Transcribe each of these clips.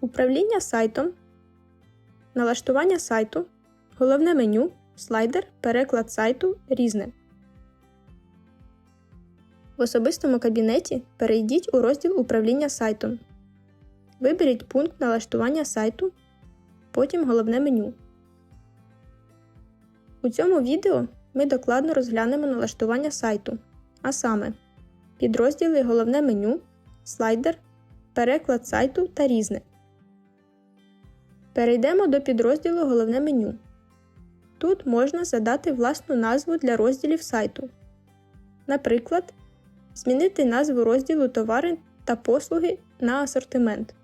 Управління сайтом, налаштування сайту, головне меню, слайдер, переклад сайту різне. В особистому кабінеті перейдіть у розділ управління сайтом. Виберіть пункт налаштування сайту, потім головне меню. У цьому відео ми докладно розглянемо налаштування сайту, а саме підрозділи Головне меню, слайдер, переклад сайту та різне. Перейдемо до підрозділу Головне меню. Тут можна задати власну назву для розділів сайту. Наприклад, змінити назву розділу Товари та послуги на асортимент.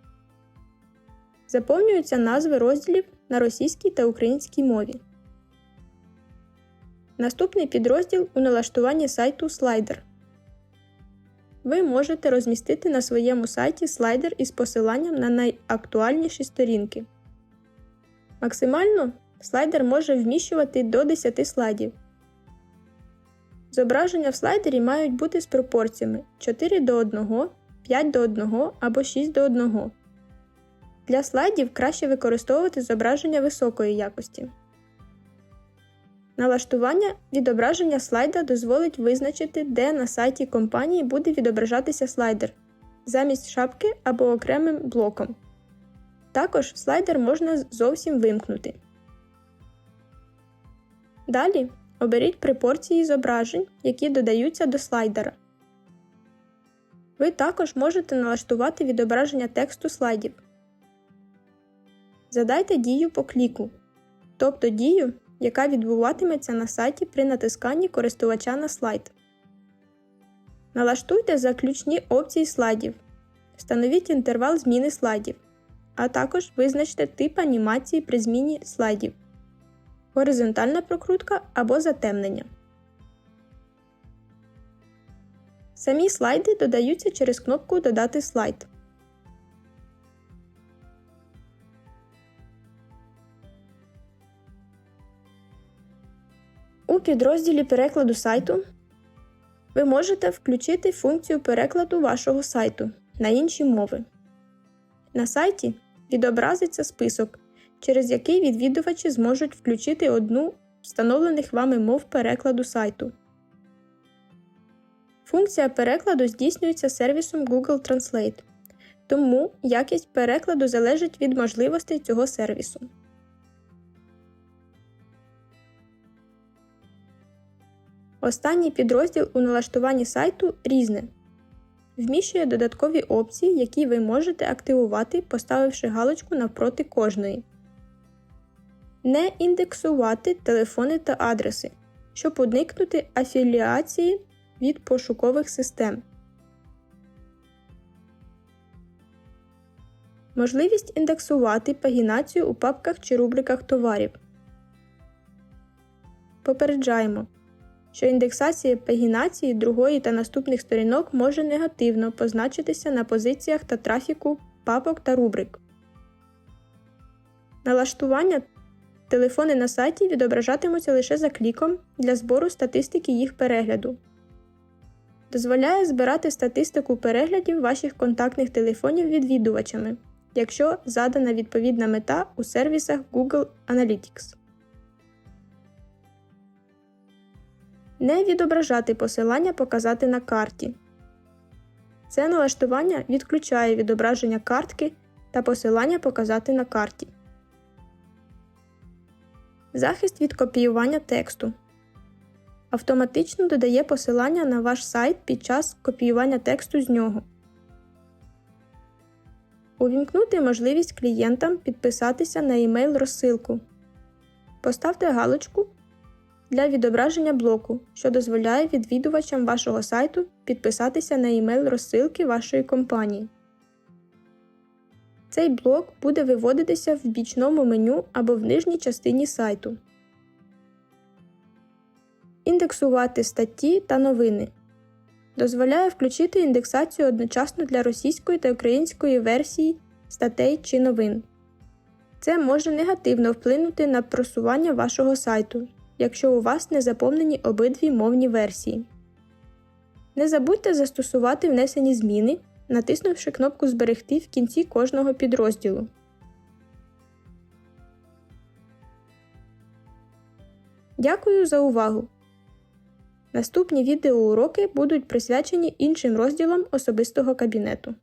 Заповнюються назви розділів на російській та українській мові. Наступний підрозділ у налаштуванні сайту слайдер. Ви можете розмістити на своєму сайті слайдер із посиланням на найактуальніші сторінки. Максимально слайдер може вміщувати до 10 слайдів. Зображення в слайдері мають бути з пропорціями 4 до 1, 5 до 1 або 6 до 1. Для слайдів краще використовувати зображення високої якості. Налаштування відображення слайда дозволить визначити, де на сайті компанії буде відображатися слайдер замість шапки або окремим блоком. Також слайдер можна зовсім вимкнути. Далі оберіть пропорції зображень, які додаються до слайдера. Ви також можете налаштувати відображення тексту слайдів. Задайте дію по кліку, тобто дію, яка відбуватиметься на сайті при натисканні користувача на слайд. Налаштуйте заключні опції слайдів. Встановіть інтервал зміни слайдів, а також визначте тип анімації при зміні слайдів горизонтальна прокрутка або затемнення. Самі слайди додаються через кнопку Додати слайд. У підрозділі перекладу сайту ви можете включити функцію перекладу вашого сайту на інші мови. На сайті відобразиться список, через який відвідувачі зможуть включити одну встановлених вами мов перекладу сайту. Функція перекладу здійснюється сервісом Google Translate, тому якість перекладу залежить від можливостей цього сервісу. Останній підрозділ у налаштуванні сайту різне. Вміщує додаткові опції, які ви можете активувати, поставивши галочку навпроти кожної. Не індексувати телефони та адреси, щоб уникнути афіліації від пошукових систем. Можливість індексувати пагінацію у папках чи рубриках товарів. Попереджаємо що індексація пагінації другої та наступних сторінок може негативно позначитися на позиціях та трафіку папок та рубрик. Налаштування телефони на сайті відображатимуться лише за кліком для збору статистики їх перегляду. Дозволяє збирати статистику переглядів ваших контактних телефонів відвідувачами, якщо задана відповідна мета у сервісах Google Analytics. Не відображати посилання Показати на карті. Це налаштування відключає відображення картки та посилання Показати на карті. Захист від копіювання тексту. Автоматично додає посилання на ваш сайт під час копіювання тексту з нього. Увімкнути можливість клієнтам підписатися на емейл розсилку. Поставте галочку для відображення блоку, що дозволяє відвідувачам вашого сайту підписатися на емейл розсилки вашої компанії. Цей блок буде виводитися в бічному меню або в нижній частині сайту. Індексувати статті та новини. Дозволяє включити індексацію одночасно для російської та української версії статей чи новин. Це може негативно вплинути на просування вашого сайту, якщо у вас не заповнені обидві мовні версії. Не забудьте застосувати внесені зміни, натиснувши кнопку Зберегти в кінці кожного підрозділу. Дякую за увагу! Наступні відеоуроки будуть присвячені іншим розділам особистого кабінету.